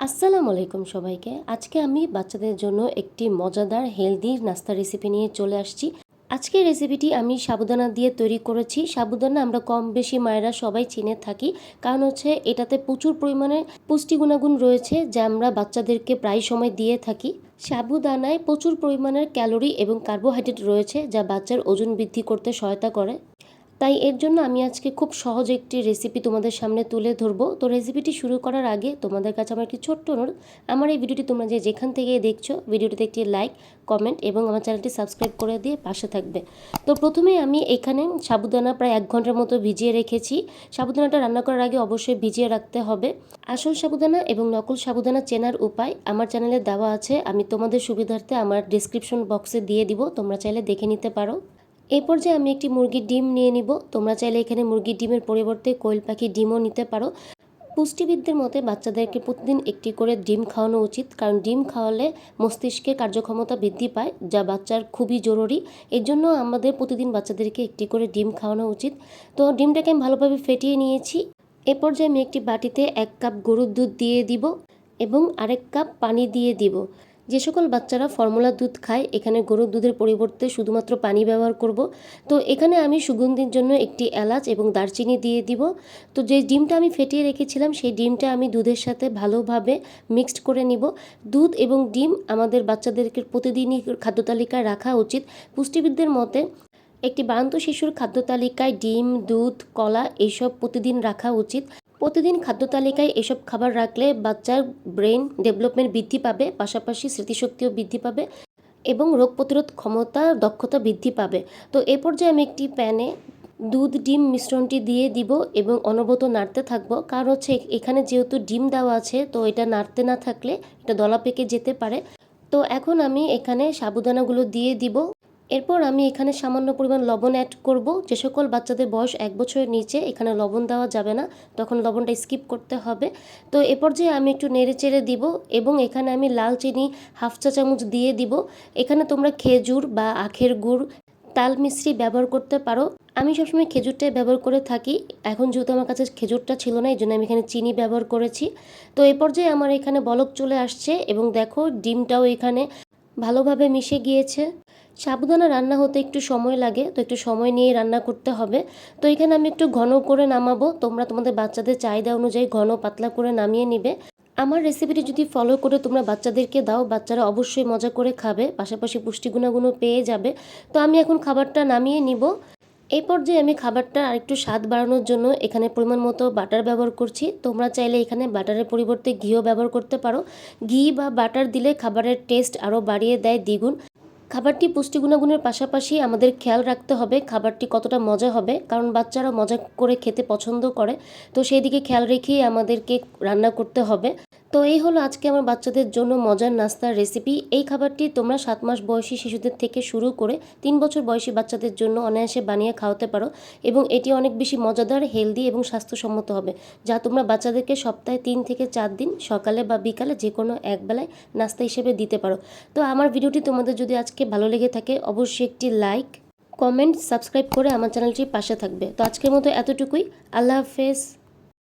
আসসালামু আলাইকুম সবাইকে। আজকে আমি বাচ্চাদের জন্য একটি মজাদার, হেলদি নাস্তা রেসিপি নিয়ে চলে আসছি। আজকের রেসিপিটি আমি সাবুদানা দিয়ে তৈরি করেছি। সাবুদানা আমরা কম বেশি মায়েরা সবাই চিনে থাকি। কারণ হচ্ছে এটাতে প্রচুর পরিমাণে পুষ্টি গুণাগুণ রয়েছে যা আমরা বাচ্চাদেরকে প্রায় সময় দিয়ে থাকি। সাবুদানায় প্রচুর পরিমাণের ক্যালোরি এবং কার্বোহাইড্রেট রয়েছে যা বাচ্চার ওজন বৃদ্ধি করতে সহায়তা করে। তাই এর জন্য আমি আজকে খুব সহজ একটি রেসিপি তোমাদের সামনে তুলে ধরবো। তো রেসিপিটি শুরু করার আগে তোমাদের কাছে আমার একটি ছোট্ট অনুরোধ। আমার এই ভিডিওটি তোমরা যে যেখান থেকে দেখছ, ভিডিওটিতে একটি লাইক কমেন্ট এবং আমার চ্যানেলটি সাবস্ক্রাইব করে দিয়ে পাশে থাকবে। তো প্রথমে আমি এখানে সাবুদানা প্রায় এক ঘণ্টার মতো ভিজিয়ে রেখেছি। সাবুদানাটা রান্না করার আগে অবশ্যই ভিজিয়ে রাখতে হবে। আসল সাবুদানা এবং নকল সাবুদানা চেনার উপায় আমার চ্যানেলে দেওয়া আছে। আমি তোমাদের সুবিধার্থে আমার ডিসক্রিপশন বক্সে দিয়ে দিব। তোমরা চাইলে দেখে নিতে পারো। এই পর্যায়ে আমি একটি মুরগির ডিম নিয়ে নিব। তোমরা চাইলে এখানে মুরগির ডিমের পরিবর্তে কোয়েল পাখির ডিমও নিতে পারো। পুষ্টিবিদদের মতে বাচ্চাদেরকে প্রতিদিন একটি করে ডিম খাওয়ানো উচিত, কারণ ডিম খাওয়ালে মস্তিষ্কের কার্যক্ষমতা বৃদ্ধি পায়, যা বাচ্চার খুবই জরুরি। এর জন্য আমাদের প্রতিদিন বাচ্চাদেরকে একটি করে ডিম খাওয়ানো উচিত। তো ডিমটাকে আমি ভালোভাবে ফেটিয়ে নিয়েছি। এ পর্যায়ে আমি একটি বাটিতে এক কাপ গরুর দুধ দিয়ে দিব এবং আরেক কাপ পানি দিয়ে দিব। যে সকল বাচ্চারা ফর্মুলা দুধ খায়, এখানে গরুর দুধের পরিবর্তে শুধুমাত্র পানি ব্যবহার করব। তো এখানে আমি সুগন্ধির জন্য একটি এলাচ এবং দারচিনি দিয়ে দিব। তো যে ডিমটা আমি ফেটিয়ে রেখেছিলাম, সেই ডিমটা আমি দুধের সাথে ভালোভাবে মিক্সড করে নিব। দুধ এবং ডিম আমাদের বাচ্চাদেরকে প্রতিদিনই খাদ্য তালিকায় রাখা উচিত। পুষ্টিবিদদের মতে, একটি বারান্ত শিশুর খাদ্য তালিকায় ডিম, দুধ, কলা এইসব প্রতিদিন রাখা উচিত। প্রতিদিন খাদ্য তালিকায় এসব খাবার রাখলে বাচ্চার ব্রেন ডেভেলপমেন্ট বৃদ্ধি পাবে, পাশাপাশি স্মৃতিশক্তিও বৃদ্ধি পাবে এবং রোগ প্রতিরোধ ক্ষমতা, দক্ষতা বৃদ্ধি পাবে। তো এ পর্যায়ে আমি একটি প্যানে দুধ, ডিম মিশ্রণটি দিয়ে দিব এবং অনবরত নাড়তে থাকব। কারণ হচ্ছে এখানে যেহেতু ডিম দেওয়া আছে, তো এটা নাড়তে না থাকলে এটা দলা পেকে যেতে পারে। তো এখন আমি এখানে সাবুদানাগুলো দিয়ে দিব। এরপর আমি এখানে সামান্য পরিমাণ লবণ অ্যাড করব। যে সকল বাচ্চাদের বয়স এক বছরের নিচে এখানে লবণ দেওয়া যাবে না, তখন লবণটা স্কিপ করতে হবে। তো এ পর্যায়ে আমি একটু নেড়ে চেড়ে দিব এবং এখানে আমি লাল চিনি হাফ চা চামচ দিয়ে দিব। এখানে তোমরা খেজুর বা আখের গুড়, তাল মিশ্রি ব্যবহার করতে পারো। আমি সবসময় খেজুরটাই ব্যবহার করে থাকি। এখন যেহেতু আমার কাছে খেজুরটা ছিল না এই জন্য আমি এখানে চিনি ব্যবহার করেছি। তো এ পর্যায়ে আমার এখানে বলক চলে আসছে এবং দেখো ডিমটাও এখানে ভালোভাবে মিশে গিয়েছে। সাবুদানা রান্না হতে একটু সময় লাগে, তো একটু সময় নিয়ে রান্না করতে হবে। তো এখানে আমি একটু ঘন করে নামাবো। তোমরা তোমাদের বাচ্চাদের চাহিদা অনুযায়ী ঘন পাতলা করে নামিয়ে নিবে। আমার রেসিপিটি যদি ফলো করে তোমরা বাচ্চাদেরকে দাও, বাচ্চারা অবশ্যই মজা করে খাবে। পাশাপাশি পুষ্টিগুণাগুণও পেয়ে যাবে। তো আমি এখন খাবারটা নামিয়ে নিব। এই পর্যায়ে আমি খাবারটা আরেকটু স্বাদ বাড়ানোর জন্য এখানে পরিমাণ মতো বাটার ব্যবহার করছি। তোমরা চাইলে এখানে বাটারের পরিবর্তে ঘিও ব্যবহার করতে পারো। ঘি বা বাটার দিলে খাবারের টেস্ট আরও বাড়িয়ে দেয় দ্বিগুণ। খাবারটি পুষ্টি গুণাগুণের পাশাপাশি আমাদের খেয়াল রাখতে হবে খাবারটি কতটা মজা হবে, কারণ বাচ্চারা মজা করে খেতে পছন্দ করে। তো সেই দিকে খেয়াল রেখেই আমাদেরকে রান্না করতে হবে। তো এই হলো আজকে আমার বাচ্চাদের জন্য মজার নাস্তার রেসিপি এই খাবারটি তোমরা সাত মাস বয়সী শিশুদের থেকে শুরু করে তিন বছর বয়সী বাচ্চাদের জন্য অনায়াসে বানিয়ে খাওয়াতে পারো এবং এটি অনেক বেশি মজাদার হেলদি এবং স্বাস্থ্যসম্মত হবে, যা তোমরা বাচ্চাদেরকে সপ্তাহে তিন থেকে চার দিন সকালে বা বিকালে যে কোনো এক বেলায় নাস্তা হিসেবে দিতে পারো। তো আমার ভিডিওটি তোমাদের যদি আজকে ভালো লেগে থাকে, অবশ্যই একটি লাইক কমেন্ট সাবস্ক্রাইব করে আমার চ্যানেলটির পাশে থাকবে। তো আজকের মতো এতটুকুই। আল্লাহ হাফেজ।